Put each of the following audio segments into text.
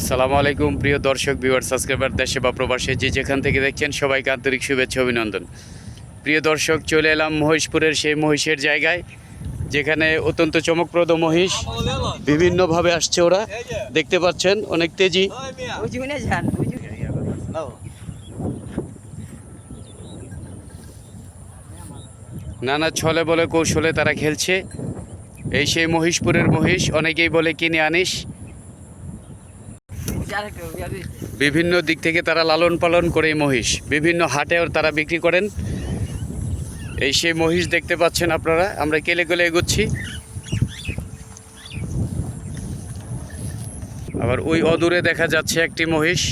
আসসালামু আলাইকুম, প্রিয় দর্শক ভিউয়ার সাবস্ক্রাইবার দেশে বা প্রবাসে, যে যেখান থেকে দেখছেন সবাইকে আন্তরিক শুভেচ্ছা, অভিনন্দন। প্রিয় দর্শক, চলে এলাম মহিষপুরের সেই মহিষের জায়গায়, যেখানে অত্যন্ত চমকপ্রদ মহিষ বিভিন্নভাবে আসছে ওরা। দেখতে পাচ্ছেন, অনেক তেজি। নানা ছলে বলে কৌশলে তারা খেলছে। এই সেই মহিষপুরের মহিষ, অনেকেই বলে কিনে আনিস। বিভিন্ন দিক থেকে তারা লালন পালন করে মহিষ। বিভিন্ন হাটেও তারা বিক্রি করেন। এই সেই মহিষ দেখতে পাচ্ছেন আপনারা। আমরা কেলে কেলে এগোচ্ছি। আবার ওই অদূরে দেখা যাচ্ছে একটি মহিষ।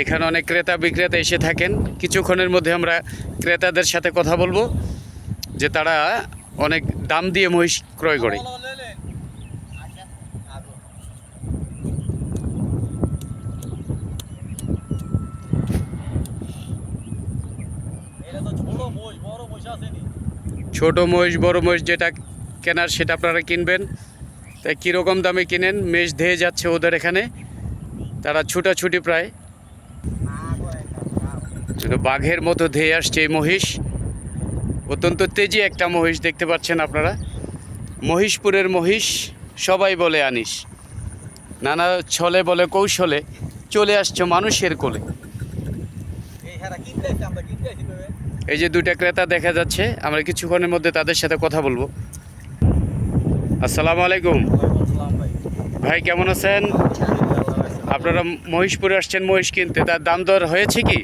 এখানে অনেক ক্রেতা বিক্রেতা এসে থাকেন। কিছুক্ষণের মধ্যে আমরা ক্রেতাদের সাথে কথা বলব, যে তারা অনেক দাম দিয়ে মহিষ ক্রয় করে। ছোট মহিষ, বড় মহিষ যেটা কেনার সেটা আপনারা কিনবেন। তাই কীরকম দামে কিনেন, মেষ ধেয়ে যাচ্ছে ওদের এখানে। তারা ছুটাছুটি প্রায়। বাঘের মতো ধেয়ে আসছে এই মহিষ। অত্যন্ত তেজি একটা মহিষ দেখতে পাচ্ছেন আপনারা। মহিষপুরের মহিষ, সবাই বলে আনিস। নানা ছলে বলে কৌশলে চলে আসছে মানুষের কোলে। এই যে দুইটা ক্রেতা দেখা যাচ্ছে আমরা কিছুক্ষণের মধ্যে তাদের সাথে কথা বলব। আসসালামু আলাইকুম। ভাই কেমন আছেন? আপনারা মহিষপুরে আসছেন মহিষ কিনতে। তার দাম দর হয়েছে কি?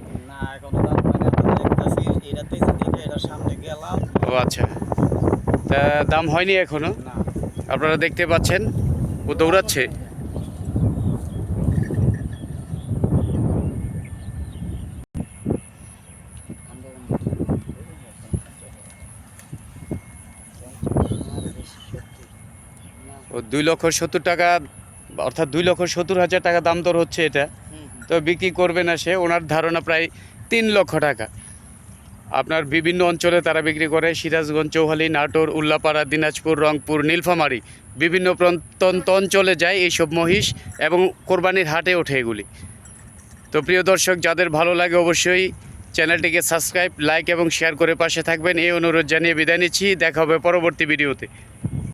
ও আচ্ছা। তা দাম হয়নি এখনও? আপনারা দেখতে পাচ্ছেন ও দৌড়াচ্ছে। দুই লক্ষ সত্তর টাকা, অর্থাৎ দুই লক্ষ সত্তর হাজার টাকা দাম দর হচ্ছে এটা। তো বিক্রি করবে না সে, ওনার ধারণা প্রায় তিন লক্ষ টাকা। আপনার বিভিন্ন অঞ্চলে তারা বিক্রি করে, সিরাজগঞ্জ, চৌহালি, নাটোর, উল্লাপাড়া, দিনাজপুর, রংপুর, নীলফামারী, বিভিন্ন প্রত্যন্ত অঞ্চলে যায় এইসব মহিষ এবং কোরবানির হাটে ওঠে এগুলি। তো প্রিয় দর্শক, যাদের ভালো লাগে অবশ্যই চ্যানেলটিকে সাবস্ক্রাইব, লাইক এবং শেয়ার করে পাশে থাকবেন। এই অনুরোধ জানিয়ে বিদায় নিচ্ছি। দেখা হবে পরবর্তী ভিডিওতে।